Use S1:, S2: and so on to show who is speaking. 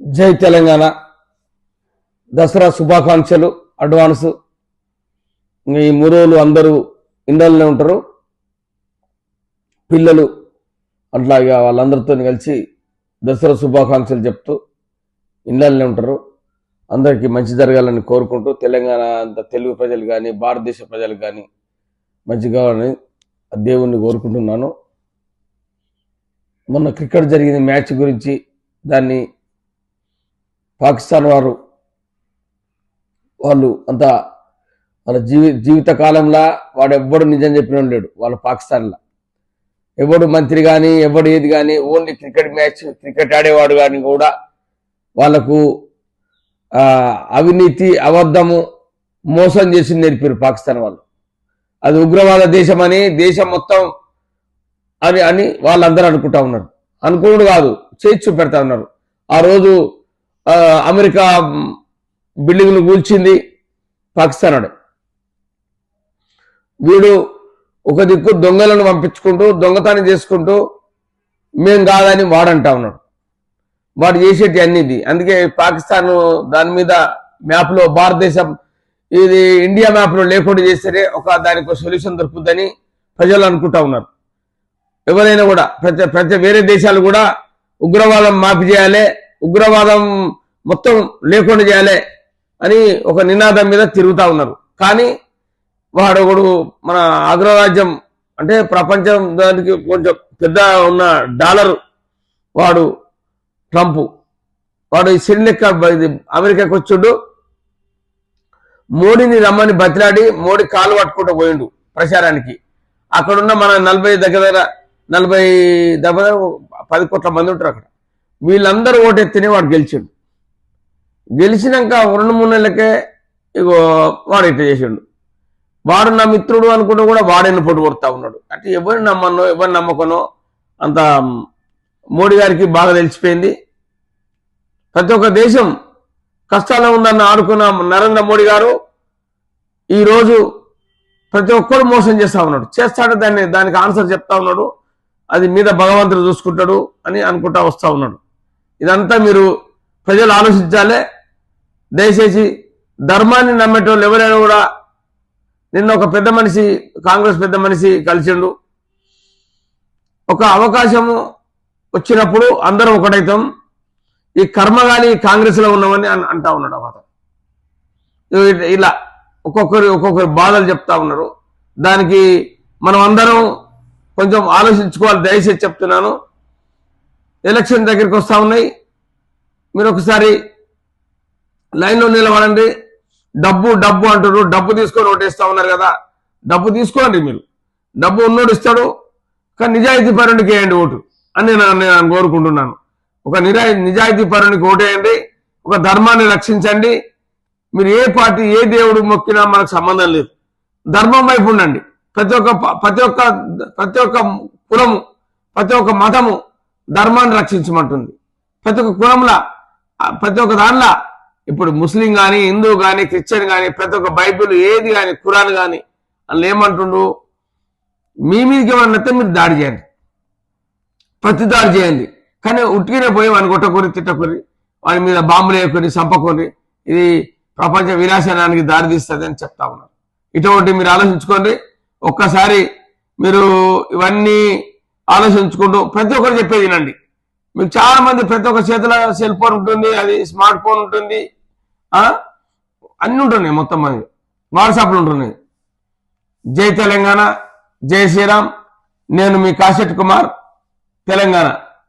S1: జై తెలంగాణ. దసరా శుభాకాంక్షలు అడ్వాన్స్. ఈ మూడు రోజులు అందరూ ఇండల్లోనే ఉంటారు. పిల్లలు అట్లాగా వాళ్ళందరితో కలిసి దసరా శుభాకాంక్షలు చెప్తూ ఇండల్లోనే ఉంటారు. అందరికీ మంచి జరగాలని కోరుకుంటూ తెలంగాణ అంత తెలుగు ప్రజలు కానీ భారతదేశ ప్రజలు కానీ మంచి కావాలని ఆ దేవుణ్ణి కోరుకుంటున్నాను. మొన్న క్రికెట్ జరిగిన మ్యాచ్ గురించి దాన్ని పాకిస్తాన్ వారు వాళ్ళు అంత వాళ్ళ జీవి జీవిత కాలంలో వాడు ఎవ్వడు నిజం చెప్పిన లేడు వాళ్ళ పాకిస్తాన్లో. ఎవడు మంత్రి కానీ ఎవడు ఏది కానీ ఓన్లీ క్రికెట్ మ్యాచ్ క్రికెట్ ఆడేవాడు కానీ కూడా వాళ్ళకు అవినీతి అబద్ధము మోసం చేసి నేర్పారు పాకిస్తాన్ వాళ్ళు. అది ఉగ్రవాద దేశం అని దేశం మొత్తం అని అని వాళ్ళందరూ అనుకుంటా ఉన్నారు. అనుకోడు కాదు చేసి చూపెడతా ఉన్నారు. ఆ రోజు అమెరికా బిల్డింగ్ను కూల్చింది పాకిస్తాన్ వాడే వీడు ఒక దిక్కు దొంగలను పంపించుకుంటూ దొంగతనం చేసుకుంటూ మేం కాదని వాడంటా ఉన్నాడు. వాడు చేసేటి అన్ని ఇది. అందుకే పాకిస్తాన్ దాని మీద మ్యాప్లో భారతదేశం ఇది ఇండియా మ్యాప్లో లేకుండా చేస్తేనే ఒక దానికి సొల్యూషన్ దొరుకుతుందని ప్రజలు అనుకుంటా ఉన్నారు. ఎవరైనా కూడా ప్రతి ప్రతి వేరే దేశాలు కూడా ఉగ్రవాదం మాఫీ చేయాలి ఉగ్రవాదం మొత్తం లేకుండా చేయాలి అని ఒక నినాదం మీద తిరుగుతూ ఉన్నారు. కానీ వాడు మన అగ్రరాజ్యం అంటే ప్రపంచం దానికి కొంచెం పెద్ద ఉన్న డాలర్ వాడు ట్రంప్. వాడు ఈ సిరి అమెరికాకి వచ్చిండు. మోడీని రమ్మని బతిలాడి మోడీ కాలు పట్టుకుంటూ పోయిండు ప్రచారానికి. అక్కడున్న మన నలభై దగ్గర దగ్గర నలభై దగ్గర పది కోట్ల మంది ఉంటారు అక్కడ. వీళ్ళందరూ ఓటెత్తినే వాడు గెలిచిండు. గెలిచినాక రెండు మూడు నెలలకే ఇగో వాడు ఇట్లా చేసిండు. వాడు నా మిత్రుడు అనుకుంటూ కూడా వాడైన పొట్టు కొడుతూ ఉన్నాడు. అంటే ఎవరిని నమ్మనో ఎవరిని నమ్మకనో అంత మోడీ గారికి బాగా తెలిసిపోయింది. ప్రతి ఒక్క దేశం కష్టాల్లో ఉందన్న ఆడుకున్న నరేంద్ర మోడీ గారు ఈరోజు ప్రతి ఒక్కరు మోసం చేస్తా ఉన్నాడు. చేస్తాడు దాన్ని దానికి ఆన్సర్ చెప్తా ఉన్నాడు. అది మీద భగవంతుడు చూసుకుంటాడు అని అనుకుంటా వస్తా ఉన్నాడు. ఇదంతా మీరు ప్రజలు ఆలోచించాలి. దయచేసి ధర్మాన్ని నమ్మేటోళ్ళు ఎవరైనా కూడా నిన్న ఒక పెద్ద మనిషి కాంగ్రెస్ పెద్ద మనిషి కలిసిండు. ఒక అవకాశము వచ్చినప్పుడు అందరం ఒకటైతాం. ఈ కర్మగాని కాంగ్రెస్లో ఉన్నామని అన్- అంటా ఉన్నాడు అతను ఇలా ఒక్కొక్కరు ఒక్కొక్కరు బాధలు చెప్తా ఉన్నారు. దానికి మనం అందరం కొంచెం ఆలోచించుకోవాలి. దయచేసి చెప్తున్నాను. ఎలక్షన్ దగ్గరికి వస్తూ ఉన్నాయి. మీరు ఒకసారి లైన్లో నిలబడండి. డబ్బు డబ్బు అంటారు డబ్బు తీసుకొని ఓటేస్తూ ఉన్నారు కదా. డబ్బు తీసుకోండి మీరు. డబ్బు ఉన్నోడు ఇస్తాడు. కానీ నిజాయితీ పరునికి వేయండి ఓటు అని నేను నేను కోరుకుంటున్నాను. ఒక నిరా నిజాయితీ పరునికి ఓటేయండి ఒక ధర్మాన్ని రక్షించండి. మీరు ఏ పార్టీ ఏ దేవుడు మొక్కినా మనకు సంబంధం లేదు. ధర్మం వైపు ఉండండి. ప్రతి ఒక్క ప- ప్రతి ఒక్క ప్రతి ఒక్క కులము ప్రతి ఒక్క మతము ధర్మాన్ని రక్షించమంటుంది. ప్రతి ఒక్క కులంలా ప్రతి ఒక్క దానిలా ఇప్పుడు ముస్లిం కానీ హిందూ కానీ క్రిస్టియన్ కానీ ప్రతి ఒక్క బైబిల్ ఏది కానీ ఖురాన్ కానీ అందులో ఏమంటుండు మీ మీదకి ఏమన్నా నచ్చితే మీరు దాడి చేయండి. ప్రతి దాడి చేయండి. కానీ ఉట్టిగానే పోయి వాడిని కొట్టకూరి తిట్టకూరి వాడి మీద బాంబులు వేయకూరి చంపకూరి ఇది ప్రపంచ వినాశనానికి దారితీస్తుంది అని చెప్తా ఉన్నారు. ఇటువంటి మీరు ఆలోచించుకోండి. ఒక్కసారి మీరు ఇవన్నీ ఆలోచించుకుంటూ ప్రతి ఒక్కరు చెప్పేది వినండి. మీకు చాలా మంది ప్రతి ఒక్క చేతిలో సెల్ ఫోన్ ఉంటుంది అది స్మార్ట్ ఫోన్ ఉంటుంది అన్నీ ఉంటున్నాయి మొత్తం మంది వాట్సాప్లు ఉంటున్నాయి. జై తెలంగాణ జై శ్రీరామ్ నేను మీ కాశెట్ కుమార్ తెలంగాణ.